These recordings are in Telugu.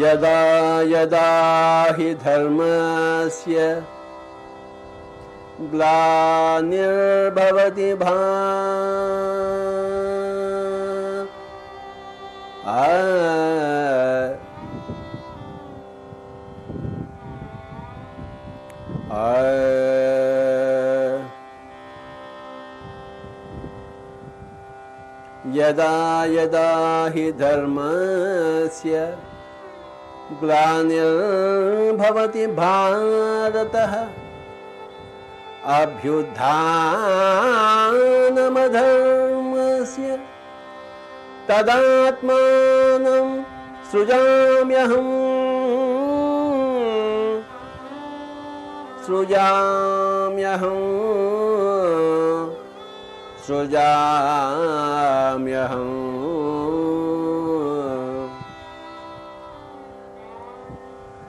यदा यदा हि धर्मस्य ग्लानिर्भवति भा आ आ यदा यदा हि धर्मस्य ग्लानिर्भवति भारतः। अभ्युत्थानमधर्मस्य तदात्मानं सृजाम्यहम्। सृजाम्यहम्। सृजाम्यहम्।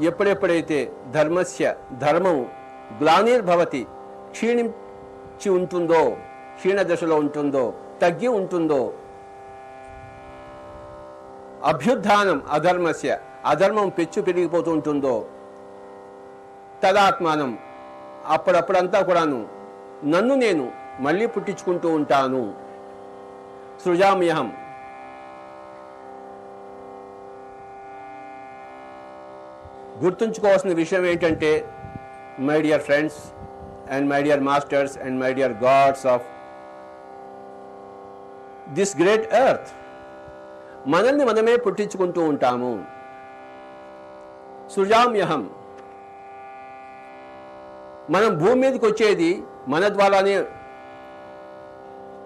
ఎప్పుడెప్పుడైతే ధర్మస్య ధర్మము గ్లానిర్భవతి క్షీణించి ఉంటుందో క్షీణ దశలో ఉంటుందో తగ్గి ఉంటుందో అభ్యుత్థానం అధర్మస్య అధర్మం పెచ్చు పెరిగిపోతూ ఉంటుందో తదాత్మానం అప్పుడప్పుడంతా కూడాను నన్ను నేను మళ్ళీ పుట్టించుకుంటూ ఉంటాను. సృజామ్యహం గుర్తుంచుకోవాల్సిన విషయం ఏంటంటే my dear friends and my dear masters and my dear gods of this great earth మనల్ని మనమే పుట్టించుకుంటూ ఉంటాము. సృజామ్యహం. మనం భూమి మీదకి వచ్చేది మన ద్వారానే.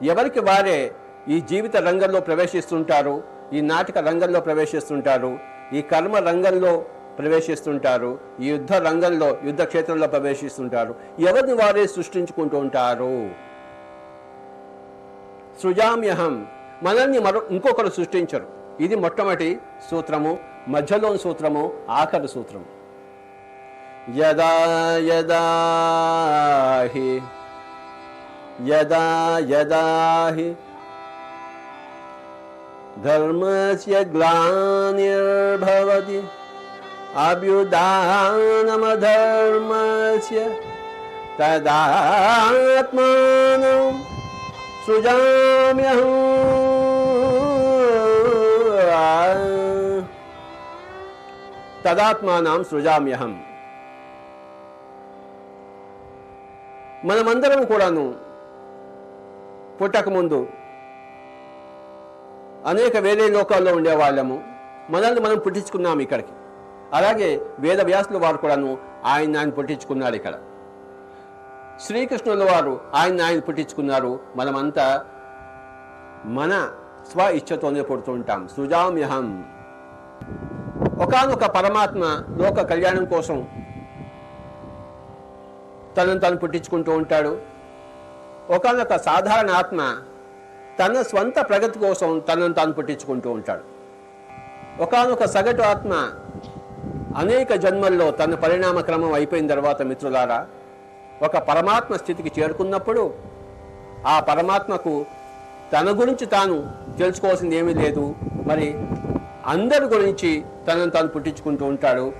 ఎవరికి వారే ఈ జీవిత రంగంలో ప్రవేశిస్తుంటారు ఈ నాటక రంగంలో ప్రవేశిస్తుంటారు ఈ కర్మ రంగంలో ప్రవేశిస్తుంటారు. ఈ యుద్ధ రంగంలో యుద్ధ క్షేత్రంలో ప్రవేశిస్తుంటారు. ఎవరిని వారే సృష్టించుకుంటూ ఉంటారు? సృజామ్యహం. మనల్ని మరో ఇంకొకరు సృష్టించరు. ఇది మొట్టమొదటి సూత్రము మధ్యలోని సూత్రము ఆఖరి సూత్రము. యదా యదా హి యదా యదా హి ధర్మస్య గ్లానిర్భవతి. అభ్యుదానమధర్మస్య తదాత్మానం సృజామ్యహం తదాత్మానం సృజామ్యహం మనమందరం కూడాను పుట్టకముందు అనేక వేరే లోకాల్లో ఉండేవాళ్ళము. మనల్ని మనం పుట్టించుకున్నాము ఇక్కడికి. అలాగే వేద వ్యాసుల వారు కూడాను ఆయన ఆయన పుట్టించుకున్నాడు ఇక్కడ. శ్రీకృష్ణుల వారు ఆయన ఆయన పుట్టించుకున్నారు. మనమంతా మన స్వ ఇచ్ఛతోనే పుడుతూ ఉంటాం. సుజామ్యహం. ఒకనొక పరమాత్మ లోక కళ్యాణం కోసం తనను తాను పుట్టించుకుంటూ ఉంటాడు. ఒకనొక సాధారణ ఆత్మ తన స్వంత ప్రగతి కోసం తనను తాను పుట్టించుకుంటూ ఉంటాడు. ఒకనొక సగటు ఆత్మ అనేక జన్మల్లో తన పరిణామ క్రమం అయిపోయిన తర్వాత మిత్రులారా ఒక పరమాత్మ స్థితికి చేరుకున్నప్పుడు ఆ పరమాత్మకు తన గురించి తాను తెలుసుకోవాల్సింది ఏమీ లేదు. మరి అందరి గురించి తనను తాను పుట్టించుకుంటూ ఉంటాడు.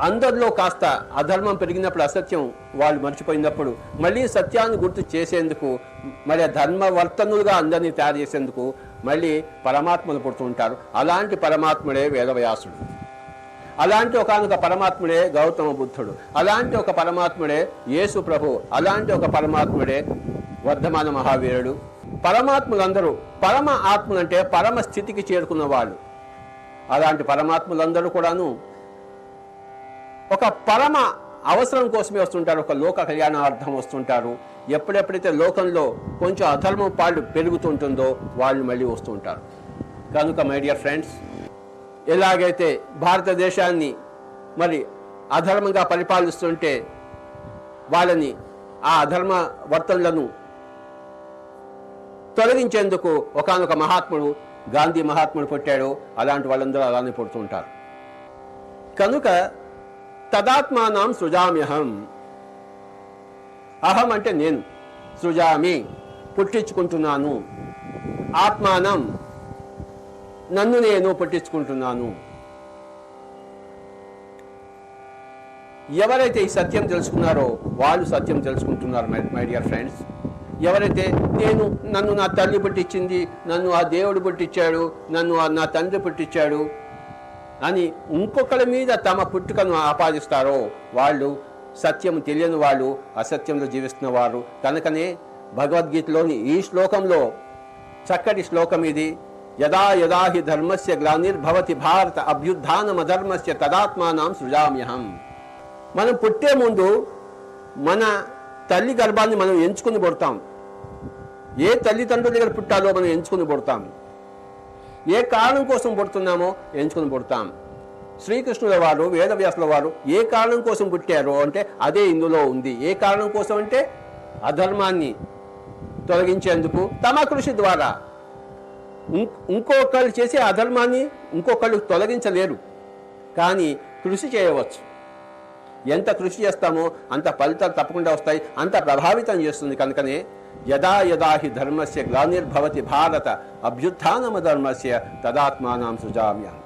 అందరిలో కాస్త అధర్మం పెరిగినప్పుడు అసత్యం వాళ్ళు మర్చిపోయినప్పుడు మళ్ళీ సత్యాన్ని గుర్తు చేసేందుకు మరి ధర్మవర్తనులుగా అందరినీ తయారు చేసేందుకు మళ్ళీ పరమాత్మను పుడుతూ ఉంటారు. అలాంటి పరమాత్ముడే వేదవ్యాసుడు. అలాంటి ఒకనొక పరమాత్ముడే గౌతమ బుద్ధుడు. అలాంటి ఒక పరమాత్ముడే యేసు ప్రభు. అలాంటి ఒక పరమాత్ముడే వర్ధమాన మహావీరుడు. పరమాత్ములందరూ పరమ ఆత్మలంటే పరమ స్థితికి చేరుకున్న వాళ్ళు అలాంటి పరమాత్ములందరూ కూడాను ఒక పరమ అవసరం కోసమే వస్తుంటారు. ఒక లోక కళ్యాణార్థం వస్తుంటారు. ఎప్పుడెప్పుడైతే లోకంలో కొంచెం అధర్మం పాళ్ళు పెరుగుతుంటుందో వాళ్ళు మళ్ళీ వస్తుంటారు. కనుక మై డియర్ ఫ్రెండ్స్ ఎలాగైతే భారతదేశాన్ని మరి అధర్మంగా పరిపాలిస్తుంటే వాళ్ళని ఆ అధర్మ వర్తనలను తొలగించేందుకు ఒకానొక మహాత్ముడు గాంధీ మహాత్ముడు పుట్టాడు. అలాంటి వాళ్ళందరూ అలానే పుడుతుంటారు. కనుక తదాత్మానం సృజామ్యహం. అహం అంటే నేను సృజామి పుట్టించుకుంటున్నాను. ఆత్మానం నన్ను నేను పుట్టించుకుంటున్నాను. ఎవరైతే ఈ సత్యం తెలుసుకున్నారో వాళ్ళు సత్యం తెలుసుకుంటున్నారు మై మై డియర్ ఫ్రెండ్స్. ఎవరైతే నేను నన్ను నా తల్లి పుట్టించింది నన్ను ఆ దేవుడు పుట్టించాడు నన్ను ఆ నా తండ్రి పుట్టించాడు అని ఇంకొకరి మీద తమ పుట్టుకను ఆపాదిస్తారో వాళ్ళు సత్యం తెలియని వాళ్ళు అసత్యంలో జీవిస్తున్న వారు. కనుకనే భగవద్గీతలోని ఈ శ్లోకంలో చక్కటి శ్లోకం ఇది. యదా యదా హి ధర్మస్య గ్లానిర్భవతి భారత అభ్యుత్నమధర్మస్య తదాత్మానం సృజామ్యహం. మనం పుట్టే ముందు మన తల్లి గర్భాన్ని మనం ఎంచుకుని పుడతాం. ఏ తల్లిదండ్రుల దగ్గర పుట్టాలో మనం ఎంచుకుని పుడతాం. ఏ కారణం కోసం పుడుతున్నామో ఎంచుకుని పుడతాం. శ్రీకృష్ణుల వారు వేదవ్యాసుల వారు ఏ కారణం కోసం పుట్టారో అంటే అదే ఇందులో ఉంది. ఏ కారణం కోసం అంటే అధర్మాన్ని తొలగించేందుకు తమ కృషి ద్వారా. ఇంకొకళ్ళు చేసే అధర్మాన్ని ఇంకొకళ్ళు తొలగించలేరు. కానీ కృషి చేయవచ్చు. ఎంత కృషి చేస్తామో అంత ఫలితాలు తప్పకుండా వస్తాయి అంత ప్రభావితం చేస్తుంది. కనుకనే యదా యదా హి ధర్మస్య గ్లానిర్భవతి భారత అభ్యుత్నమ ధర్మస్య తదాత్మానం సృజామ్యం